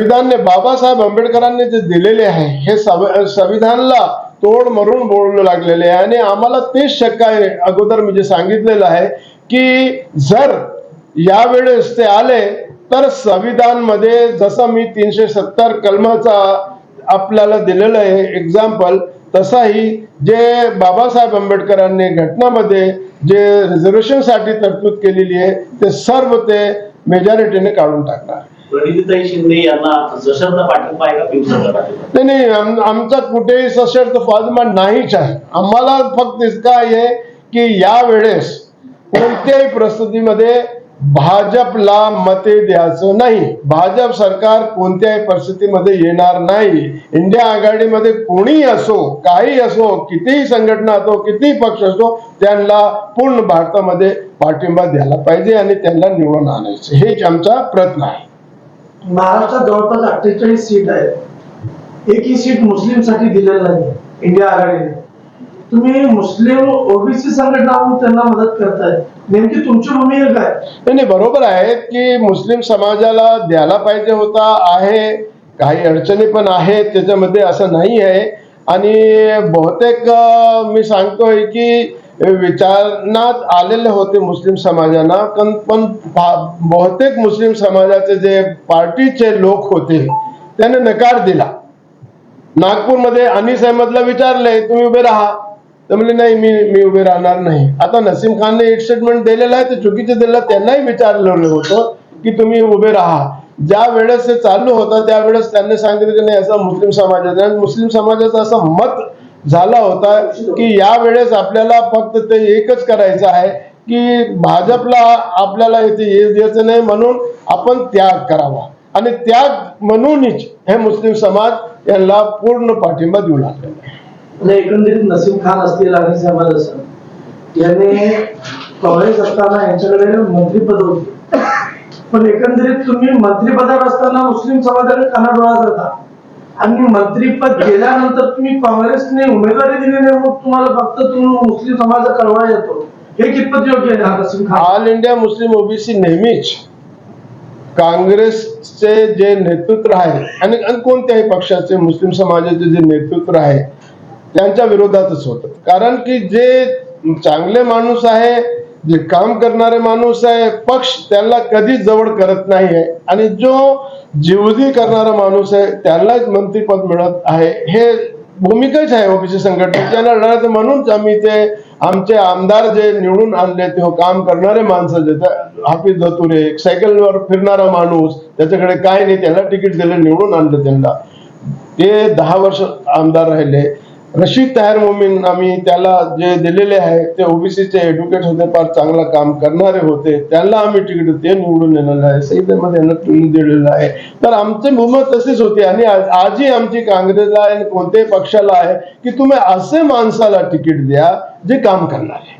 संविधानने बाबासाहेब आंबेडकरांनी जे दिलेले आहे हे संविधानला तोड मरून बोलू लागलेले आहे. आणि आम्हाला तेच शक्य आहे अगोदर मी जे सांगितलेलं आहे की जर यावेळेस ते आले तर संविधानमध्ये जसं मी तीनशे सत्तर कलमाचा आपल्याला दिलेलं आहे एक्झाम्पल तसाही जे बाबासाहेब आंबेडकरांनी घटनामध्ये जे रिझर्वेशनसाठी तरतूद केलेली आहे ते सर्व ते मेजॉरिटीने काढून टाकणार. प्रणितीताई शिंदे यांना सशर्त पाठिंबा आहे का? बिनशर्त पाठिंबा? नाही नाही आमचा कुठेही सशर्त पाठिंबा नाहीच आहे. आम्हाला फक्त इतका आहे की यावेळेस कोणत्याही परिस्थितीमध्ये भाजपला मते द्यायचं नाही. भाजप सरकार कोणत्याही परिस्थितीमध्ये येणार नाही. इंडिया आघाडीमध्ये कोणी असो काही असो कितीही संघटना असो कितीही पक्ष असो त्यांना पूर्ण भारतामध्ये पाठिंबा द्यायला पाहिजे आणि त्यांना निवडून आणायचं. हेच आमचा प्रयत्न आहे. महाराष्ट्रात जवळपास अठ्ठेचाळीस सीट आहेत. एकही सीट मुस्लिमसाठी दिलेलं नाही इंडिया आघाडीने. तुम्ही मुस्लिम ओबीसी संघटना म्हणून त्यांना मदत करताय. नेमकी तुमची भूमिका काय? नाही नाही, बरोबर आहे की मुस्लिम समाजाला द्यायला पाहिजे होता आहे. काही अडचणी पण आहेत त्याच्यामध्ये असं नाही आहे आणि बहुतेक मी सांगतोय की विचारण्यात आलेले होते मुस्लिम समाजांना पण पण बहुतेक मुस्लिम समाजाचे जे पार्टीचे लोक होते त्याने नकार दिला. नागपूरमध्ये अनिस अहमदला विचारले तुम्ही उभे राहा. तर म्हणले नाही मी मी उभे राहणार नाही. आता नसीम खानने एक स्टेटमेंट दिलेलं आहे ते चुकीचे दिलं त्यांनाही विचारलेलं होतं की तुम्ही उभे राहा. ज्या वेळेस ते चालू होतं त्यावेळेस त्यांनी सांगितलं की नाही असं मुस्लिम समाजाचं मुस्लिम समाजाचं असं मत झाला होता की यावेळेस आपल्याला फक्त ते एकच करायचं आहे की भाजपला आपल्याला इथे येऊ द्यायचं नाही म्हणून आपण त्याग करावा. आणि त्याग म्हणूनच हे मुस्लिम समाज यांना पूर्ण पाठिंबा देऊ लागला. म्हणजे एकंदरीत नसीम खान असतील आणि समाज असेल याने काँग्रेस असताना यांच्याकडे मंत्रीपद होते. पण एकंदरीत तुम्ही मंत्रीपदावर असताना मुस्लिम समाजाकडे कानाडोळा जाता आणि मंत्रीपद गेल्यानंतर तुम्ही काँग्रेसने उमेदवारी दिली नाही मग तुम्हाला फक्त तुम्ही मुस्लिम समाज कळवा येतो हे कितपत योग्य आहे ऑल इंडिया मुस्लिम ओबीसी नेहमीच काँग्रेसचे जे नेतृत्व आहे आणि आणि कोणत्याही पक्षाचे मुस्लिम समाजाचे जे नेतृत्व आहे त्यांच्या विरोधातच होतं. कारण की जे चांगले माणूस आहे जे काम करणारे माणूस आहे पक्ष त्यांना कधीच जवळ करत नाही आहे आणि जो जीवदी करणारा माणूस आहे त्यालाच मंत्रीपद मिळत आहे. हे भूमिकाच आहे ओबीसी संघटनेच्या आणि लढत म्हणूनच आम्ही ते आमचे आमदार जे निवडून आणले ते हो काम करणारे माणसं जे त्या- हाफिज धतुरे सायकलवर फिरणारा माणूस त्याच्याकडे काय नाही त्याला तिकीट दिलं निवडून आणलं त्यांना. ते दहा वर्ष आमदार राहिले. रशीद ताहेर मोमीन आम्ही त्याला जे दिलेले आहे ते ओबीसीचे एडव्होकेट होते फार चांगला काम करणारे होते. त्यांना आम्ही तिकीट ते निवडून येणार आहे. संहितेमध्ये यांना दिलेलं आहे. तर आमची भूमिका तशीच होती. आणि आज- आजही आमची काँग्रेसला आणि कोणत्याही पक्षाला आहे की तुम्ही असे माणसाला तिकीट द्या जे काम करणार आहे.